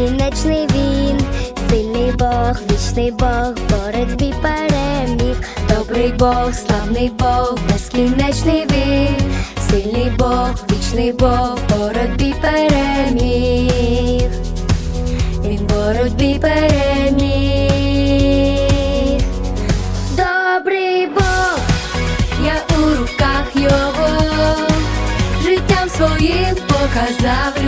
безкінечний він, сильний Бог, вічний Бог, боротьбі переміг. Добрий Бог, славний Бог, безкінечний він, сильний Бог, вічний Бог, боротьбі переміг. Він боротьбі переміг. Добрий Бог, я у руках його, життям своїм показав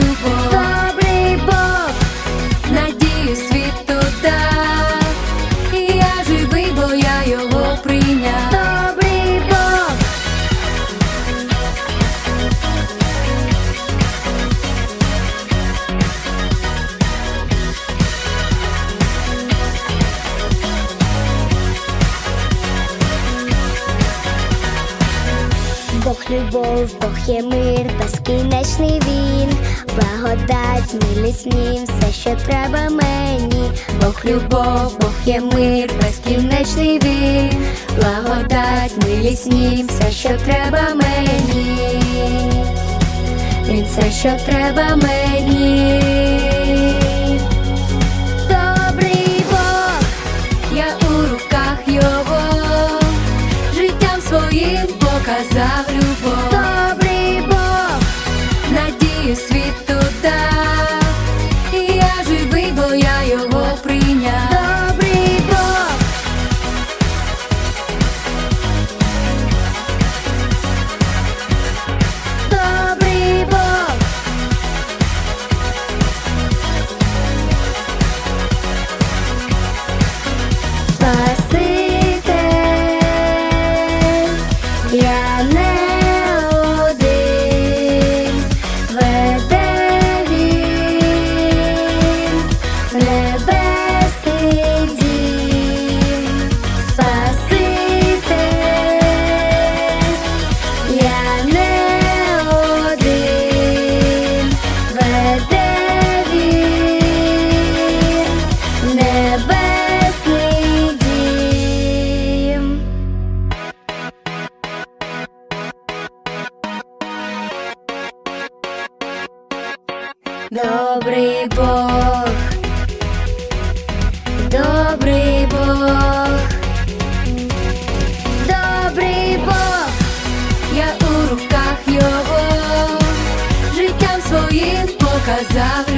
Бог любов, Бог є мир, безкінечний він, благодать, милість в нім, все, що треба мені. Бог любов, Бог є мир, безкінечний він, благодать, милість в нім, все, що треба мені. Він все, що треба мені. Добрий Добрий Бог, добрий Бог, добрий Бог, я у руках його, життям своїм показав